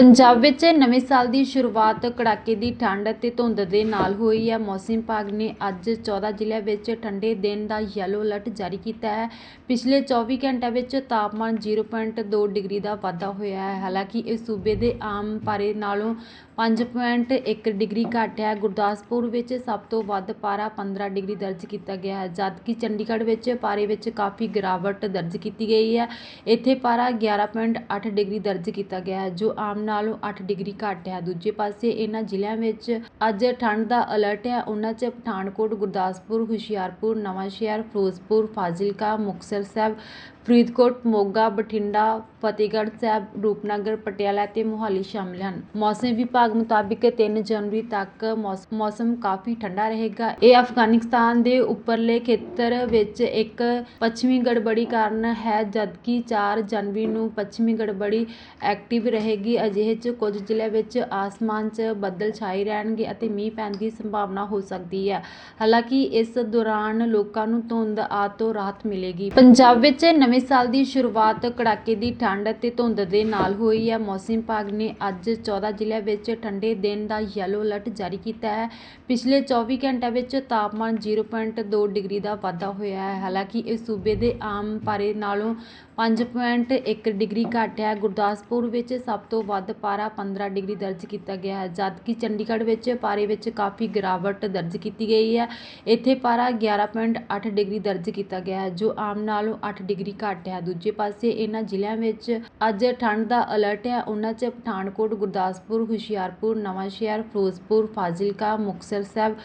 ਪੰਜਾਬ ਵਿੱਚ ਨਵੇਂ ਸਾਲ ਦੀ ਸ਼ੁਰੂਆਤ ਕੜਾਕੇ ਦੀ ਠੰਡ ਅਤੇ ਧੁੰਦ ਦੇ ਨਾਲ ਹੋਈ ਹੈ। ਮੌਸਮ ਵਿਭਾਗ ਨੇ ਅੱਜ 14 ਜ਼ਿਲ੍ਹਿਆਂ ਵਿੱਚ ਠੰਡੇ ਦਿਨ ਦਾ ਯੈਲੋ ਅਲਰਟ ਜਾਰੀ ਕੀਤਾ ਹੈ। ਪਿਛਲੇ 24 ਘੰਟਿਆਂ ਵਿੱਚ ਤਾਪਮਾਨ 0.2 ਡਿਗਰੀ ਦਾ ਵਾਧਾ ਹੋਇਆ ਹੈ। ਹਾਲਾਂਕਿ ਇਹ ਸੂਬੇ ਦੇ ਆਮ ਪਾਰੇ ਨਾਲੋਂ 5.1 ਡਿਗਰੀ ਘੱਟ ਹੈ। ਗੁਰਦਾਸਪੁਰ ਵਿੱਚ ਸਭ ਤੋਂ ਵੱਧ ਪਾਰਾ 15 ਡਿਗਰੀ ਦਰਜ ਕੀਤਾ ਗਿਆ ਹੈ, ਜਦਕਿ ਚੰਡੀਗੜ੍ਹ ਵਿੱਚ ਪਾਰੇ ਵਿੱਚ ਕਾਫੀ ਗਿਰਾਵਟ ਦਰਜ ਕੀਤੀ ਗਈ ਹੈ। ਇੱਥੇ ਪਾਰਾ 11.8 ਡਿਗਰੀ ਦਰਜ ਕੀਤਾ ਗਿਆ ਹੈ, ਜੋ ਆਮ ਨਾਲੋਂ ਅੱਠ ਡਿਗਰੀ ਘੱਟ ਹੈ। ਦੂਜੇ ਪਾਸੇ ਇਹਨਾਂ ਜ਼ਿਲ੍ਹਿਆਂ ਵਿੱਚ ਅੱਜ ਠੰਡ ਦਾ ਅਲਰਟ ਹੈ। ਉਹਨਾਂ 'ਚ ਪਠਾਨਕੋਟ, ਗੁਰਦਾਸਪੁਰ, ਹੁਸ਼ਿਆਰਪੁਰ, ਨਵਾਂਸ਼ਹਿਰ, ਫਿਰੋਜ਼ਪੁਰ, ਫਾਜ਼ਿਲਕਾ, ਮੁਕਤਸਰ ਸਾਹਿਬ ਫਰੀਦਕੋਟ, ਮੋਗਾ, ਬਠਿੰਡਾ, ਫਤਿਹਗੜ੍ਹ ਸਾਹਿਬ, ਰੂਪਨਗਰ, ਪਟਿਆਲਾ ਅਤੇ ਮੋਹਾਲੀ ਸ਼ਾਮਿਲ ਹਨ। ਮੌਸਮ ਵਿਭਾਗ ਮੁਤਾਬਿਕ 3 ਜਨਵਰੀ ਤੱਕ ਮੌਸ- ਮੌਸਮ ਕਾਫੀ ਠੰਡਾ ਰਹੇਗਾ। ਇਹ ਅਫਗਾਨਿਸਤਾਨ ਦੇ ਉੱਪਰਲੇ ਖੇਤਰ ਵਿੱਚ ਇੱਕ ਪੱਛਮੀ ਗੜਬੜੀ ਕਾਰਨ ਹੈ, ਜਦਕਿ 4 ਜਨਵਰੀ ਨੂੰ ਪੱਛਮੀ ਗੜਬੜੀ ਐਕਟਿਵ ਰਹੇਗੀ। ਅਜਿਹੇ 'ਚ ਕੁਝ ਜ਼ਿਲ੍ਹਿਆਂ ਵਿੱਚ ਆਸਮਾਨ 'ਚ ਬੱਦਲ ਛਾਏ ਰਹਿਣਗੇ ਅਤੇ ਮੀਂਹ ਪੈਣ ਦੀ ਸੰਭਾਵਨਾ ਹੋ ਸਕਦੀ ਹੈ। ਹਾਲਾਂਕਿ ਇਸ ਦੌਰਾਨ ਲੋਕਾਂ ਨੂੰ ਧੁੰਦ ਆਦਿ ਤੋਂ ਰਾਹਤ ਮਿਲੇਗੀ। ਪੰਜਾਬ ਵਿੱਚ ਨਵੇਂ ਨਵੇਂ ਸਾਲ ਦੀ ਸ਼ੁਰੂਆਤ ਕੜਾਕੇ ਦੀ ਠੰਡ ਅਤੇ ਧੁੰਦ ਦੇ ਨਾਲ ਹੋਈ ਹੈ। ਮੌਸਮ ਵਿਭਾਗ ਨੇ ਅੱਜ 14 ਜ਼ਿਲ੍ਹਿਆਂ ਵਿੱਚ ਠੰਡੇ ਦਿਨ ਦਾ ਯੈਲੋ ਅਲਰਟ ਜਾਰੀ ਕੀਤਾ ਹੈ। ਪਿਛਲੇ 24 ਘੰਟਿਆਂ ਵਿੱਚ ਤਾਪਮਾਨ 0.2 ਡਿਗਰੀ ਦਾ ਵਾਧਾ ਹੋਇਆ ਹੈ। ਹਾਲਾਂਕਿ ਇਹ ਸੂਬੇ ਦੇ ਆਮ ਪਾਰੇ ਨਾਲੋਂ 5.1 ਡਿਗਰੀ ਘੱਟ ਹੈ। ਗੁਰਦਾਸਪੁਰ ਵਿੱਚ ਸਭ ਤੋਂ ਵੱਧ ਪਾਰਾ 15 ਡਿਗਰੀ ਦਰਜ ਕੀਤਾ ਗਿਆ ਹੈ, ਜਦਕਿ ਚੰਡੀਗੜ੍ਹ ਵਿੱਚ ਪਾਰੇ ਵਿੱਚ ਕਾਫੀ ਗਿਰਾਵਟ ਦਰਜ ਕੀਤੀ ਗਈ ਹੈ। ਇੱਥੇ ਪਾਰਾ 11.8 ਡਿਗਰੀ ਦਰਜ ਕੀਤਾ ਗਿਆ ਹੈ, ਜੋ ਆਮ ਨਾਲੋਂ 8 ਡਿਗਰੀ ਘੱਟ ਹੈ। ਦੂਜੇ ਪਾਸੇ ਇਹਨਾਂ ਜ਼ਿਲ੍ਹਿਆਂ ਵਿੱਚ ਅੱਜ ਠੰਡ ਦਾ ਅਲਰਟ ਹੈ। ਉਹਨਾਂ 'ਚ ਪਠਾਨਕੋਟ, ਗੁਰਦਾਸਪੁਰ, ਹੁਸ਼ਿਆਰਪੁਰ, ਨਵਾਂਸ਼ਹਿਰ, ਫਿਰੋਜ਼ਪੁਰ, ਫਾਜ਼ਿਲਕਾ, ਮੁਕਤਸਰ ਸਾਹਿਬ,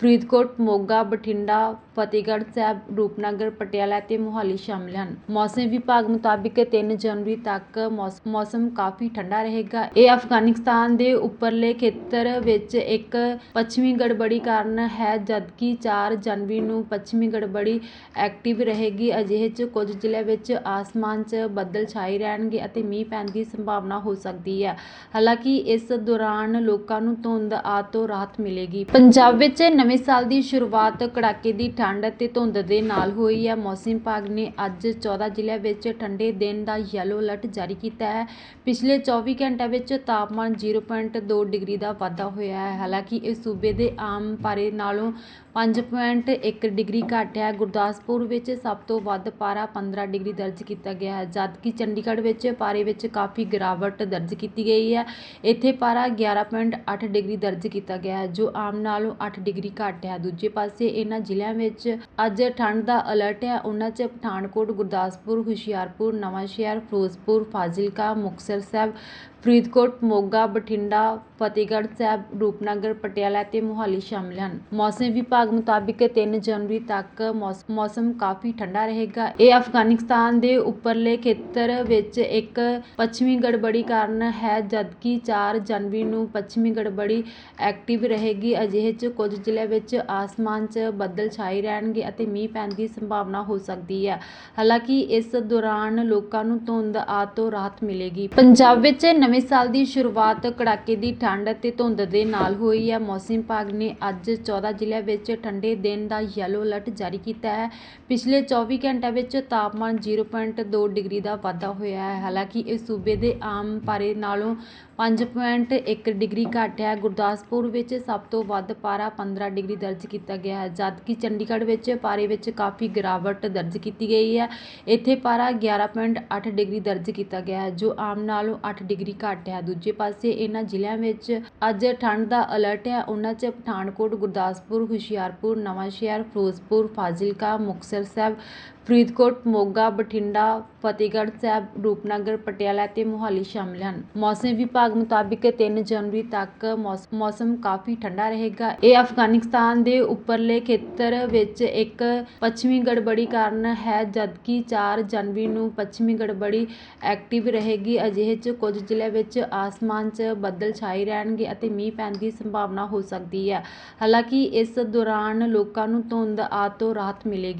ਫਰੀਦਕੋਟ, ਮੋਗਾ, ਬਠਿੰਡਾ, ਫਤਿਹਗੜ੍ਹ ਸਾਹਿਬ, ਰੂਪਨਗਰ, ਪਟਿਆਲਾ ਅਤੇ ਮੋਹਾਲੀ ਸ਼ਾਮਿਲ ਹਨ। ਮੌਸਮ ਵਿਭਾਗ ਮੁਤਾਬਿਕ 3 ਜਨਵਰੀ ਤੱਕ ਮੌਸਮ ਕਾਫੀ ਠੰਡਾ ਰਹੇਗਾ। ਇਹ ਅਫਗਾਨਿਸਤਾਨ ਦੇ ਉੱਪਰਲੇ ਖੇਤਰ ਵਿੱਚ ਇੱਕ ਪੱਛਮੀ ਗੜਬੜੀ ਕਾਰਨ ਹੈ, ਜਦਕਿ 4 ਜਨਵਰੀ ਨੂੰ ਪੱਛਮੀ ਗੜਬੜੀ ਐਕਟਿਵ ਰਹੇਗੀ। ਅਜਿਹੇ 'ਚ ਕੁਝ ਜ਼ਿਲ੍ਹਿਆਂ ਵਿੱਚ ਆਸਮਾਨ 'ਚ ਬੱਦਲ ਛਾਏ ਰਹਿਣਗੇ ਅਤੇ ਮੀਂਹ ਪੈਣ ਦੀ ਸੰਭਾਵਨਾ ਹੋ ਸਕਦੀ ਹੈ। ਹਾਲਾਂਕਿ ਇਸ ਦੌਰਾਨ ਲੋਕਾਂ ਨੂੰ ਧੁੰਦ ਆਦਿ ਤੋਂ ਰਾਹਤ ਮਿਲੇਗੀ। ਪੰਜਾਬ ਵਿੱਚ ਨਵੇਂ ਸਾਲ ਦੀ ਸ਼ੁਰੂਆਤ ਕੜਾਕੇ ਦੀ ਠੰਡ ਅਤੇ ਧੁੰਦ ਦੇ ਨਾਲ ਹੋਈ ਹੈ। ਮੌਸਮ ਵਿਭਾਗ ਨੇ ਅੱਜ 14 ਜ਼ਿਲ੍ਹਿਆਂ ਵਿੱਚ ਠੰਡੇ ਦਿਨ ਦਾ ਯੈਲੋ ਅਲਰਟ ਜਾਰੀ ਕੀਤਾ ਹੈ। ਪਿਛਲੇ 24 ਘੰਟਿਆਂ ਵਿੱਚ ਤਾਪਮਾਨ 0.2 ਡਿਗਰੀ ਦਾ ਵਾਧਾ ਹੋਇਆ ਹੈ। ਹਾਲਾਂਕਿ ਇਹ ਸੂਬੇ ਦੇ ਆਮ ਪਾਰੇ ਨਾਲੋਂ 5.1 ਡਿਗਰੀ ਘੱਟ ਹੈ। ਗੁਰਦਾਸਪੁਰ ਵਿੱਚ ਸਭ ਤੋਂ ਵੱਧ ਪਾਰਾ 15 ਡਿਗਰੀ ਦਰਜ ਕੀਤਾ ਗਿਆ ਹੈ, ਜਦਕਿ ਚੰਡੀਗੜ੍ਹ ਵਿੱਚ ਪਾਰੇ ਵਿੱਚ ਕਾਫੀ ਗਿਰਾਵਟ ਦਰਜ ਕੀਤੀ ਗਈ ਹੈ। ਇੱਥੇ ਪਾਰਾ 11.8 ਡਿਗਰੀ ਦਰਜ ਕੀਤਾ ਗਿਆ ਹੈ, ਜੋ ਆਮ ਨਾਲੋਂ ਅੱਠ ਡਿਗਰੀ ਘੱਟ ਹੈ। ਦੂਜੇ ਪਾਸੇ ਇਹਨਾਂ ਜ਼ਿਲ੍ਹਿਆਂ ਵਿੱਚ ਅੱਜ ਠੰਡ ਦਾ ਅਲਰਟ ਹੈ। ਉਹਨਾਂ 'ਚ ਪਠਾਨਕੋਟ, ਗੁਰਦਾਸਪੁਰ, ਹੁਸ਼ਿਆਰਪੁਰ, ਨਵਾਂਸ਼ਹਿਰ, ਫਿਰੋਜ਼ਪੁਰ, ਫਾਜ਼ਿਲਕਾ, ਮੁਕਤਸਰ ਸਾਹਿਬ, ਫਰੀਦਕੋਟ, ਮੋਗਾ, ਬਠਿੰਡਾ ਫਤਿਹਗੜ੍ਹ ਸਾਹਿਬ, ਰੂਪਨਗਰ, ਪਟਿਆਲਾ ਅਤੇ ਮੋਹਾਲੀ ਸ਼ਾਮਿਲ ਹਨ। ਮੌਸਮ ਵਿਭਾਗ ਮੁਤਾਬਿਕ ਤਿੰਨ ਜਨਵਰੀ ਤੱਕ ਮੌਸ- ਮੌਸਮ ਕਾਫੀ ਠੰਡਾ ਰਹੇਗਾ। ਇਹ ਅਫਗਾਨਿਸਤਾਨ ਦੇ ਉੱਪਰਲੇ ਖੇਤਰ ਵਿੱਚ ਇੱਕ ਪੱਛਮੀ ਗੜਬੜੀ ਕਾਰਨ ਹੈ, ਜਦਕਿ ਚਾਰ ਜਨਵਰੀ ਨੂੰ ਪੱਛਮੀ ਗੜਬੜੀ ਐਕਟਿਵ ਰਹੇਗੀ। ਅਜਿਹੇ 'ਚ ਕੁਝ ਜ਼ਿਲ੍ਹਿਆਂ ਵਿੱਚ ਆਸਮਾਨ 'ਚ ਬੱਦਲ ਛਾਏ ਰਹਿਣਗੇ ਅਤੇ ਮੀਂਹ ਪੈਣ ਦੀ ਸੰਭਾਵਨਾ ਹੋ ਸਕਦੀ ਹੈ। ਹਾਲਾਂਕਿ ਇਸ ਦੌਰਾਨ ਲੋਕਾਂ ਨੂੰ ਧੁੰਦ ਆਦਿ ਤੋਂ ਰਾਹਤ ਮਿਲੇਗੀ। ਪੰਜਾਬ ਵਿੱਚ ਨਵੇਂ ਸਾਲ ਦੀ ਸ਼ੁਰੂਆਤ ਕੜਾਕੇ ਦੀ ਠੰਡ ਅਤੇ ਧੁੰਦ ਦੇ ਨਾਲ ਹੋਈ ਹੈ। ਮੌਸਮ ਵਿਭਾਗ ਨੇ ਅੱਜ 14 ਜ਼ਿਲ੍ਹਿਆਂ ਵਿੱਚ ਠੰਡੇ ਦਿਨ ਦਾ ਯੈਲੋ ਅਲਰਟ ਜਾਰੀ ਕੀਤਾ ਹੈ। ਪਿਛਲੇ 24 ਘੰਟਿਆਂ ਵਿੱਚ ਤਾਪਮਾਨ 0.2 ਡਿਗਰੀ ਦਾ ਵਾਧਾ ਹੋਇਆ ਹੈ। ਹਾਲਾਂਕਿ ਇਹ ਸੂਬੇ ਦੇ ਆਮ ਪਾਰੇ ਨਾਲੋਂ 5.1 ਡਿਗਰੀ ਘੱਟ ਹੈ। ਗੁਰਦਾਸਪੁਰ ਵਿੱਚ ਸਭ ਤੋਂ ਵੱਧ ਪਾਰਾ 15 ਡਿਗਰੀ ਦਰਜ ਕੀਤਾ ਗਿਆ ਹੈ ਜਦਕਿ ਚੰਡੀਗੜ੍ਹ ਵਿੱਚ ਪਾਰੇ ਵਿੱਚ ਕਾਫੀ ਗਿਰਾਵਟ ਦਰਜ ਕੀਤੀ ਗਈ ਹੈ। ਇੱਥੇ ਪਾਰਾ 11.8 ਡਿਗਰੀ ਦਰਜ ਕੀਤਾ ਗਿਆ ਹੈ, ਜੋ ਆਮ ਨਾਲੋਂ ਅੱਠ ਡਿਗਰੀ ਘੱਟ ਹੈ। ਦੂਜੇ ਪਾਸੇ ਇਹਨਾਂ ਜ਼ਿਲ੍ਹਿਆਂ ਵਿੱਚ ਅੱਜ ਠੰਡ ਦਾ ਅਲਰਟ ਹੈ। ਉਹਨਾਂ 'ਚ ਪਠਾਨਕੋਟ, ਗੁਰਦਾਸਪੁਰ, ਹੁਸ਼ਿਆਰਪੁਰ, ਨਵਾਂਸ਼ਹਿਰ, ਫਿਰੋਜ਼ਪੁਰ, ਫਾਜ਼ਿਲਕਾ, ਮੁਕਤਸਰ ਸਾਹਿਬ, ਫਰੀਦਕੋਟ, ਮੋਗਾ, ਬਠਿੰਡਾ, ਫਤਿਹਗੜ੍ਹ ਸਾਹਿਬ, ਰੂਪਨਗਰ, ਪਟਿਆਲਾ ਅਤੇ ਮੋਹਾਲੀ ਸ਼ਾਮਲ ਹਨ। ਮੌਸਮ ਵਿਭਾਗ ਮੁਤਾਬਿਕ 3 ਜਨਵਰੀ ਤੱਕ ਮੌਸ- ਮੌਸਮ ਕਾਫੀ ਠੰਡਾ ਰਹੇਗਾ। ਇਹ ਅਫਗਾਨਿਸਤਾਨ ਦੇ ਉੱਪਰਲੇ ਖੇਤਰ ਵਿੱਚ ਇੱਕ ਪੱਛਮੀ ਗੜਬੜੀ ਕਾਰਨ ਹੈ, ਜਦਕਿ 4 ਜਨਵਰੀ ਨੂੰ ਪੱਛਮੀ ਗੜਬੜੀ ਐਕਟਿਵ ਰਹੇਗੀ। ਅਜਿਹੇ 'ਚ ਕੁਝ ਜ਼ਿਲ੍ਹਿਆਂ ਵਿੱਚ ਆਸਮਾਨ 'ਚ ਬੱਦਲ ਛਾਏ ਰਹਿਣਗੇ ਅਤੇ ਮੀਂਹ ਪੈਣ ਦੀ ਸੰਭਾਵਨਾ ਹੋ ਸਕਦੀ ਹੈ। ਹਾਲਾਂਕਿ ਇਸ ਦੌਰਾਨ ਲੋਕਾਂ ਨੂੰ ਧੁੰਦ ਆਦਿ ਤੋਂ ਰਾਹਤ ਮਿਲੇਗੀ।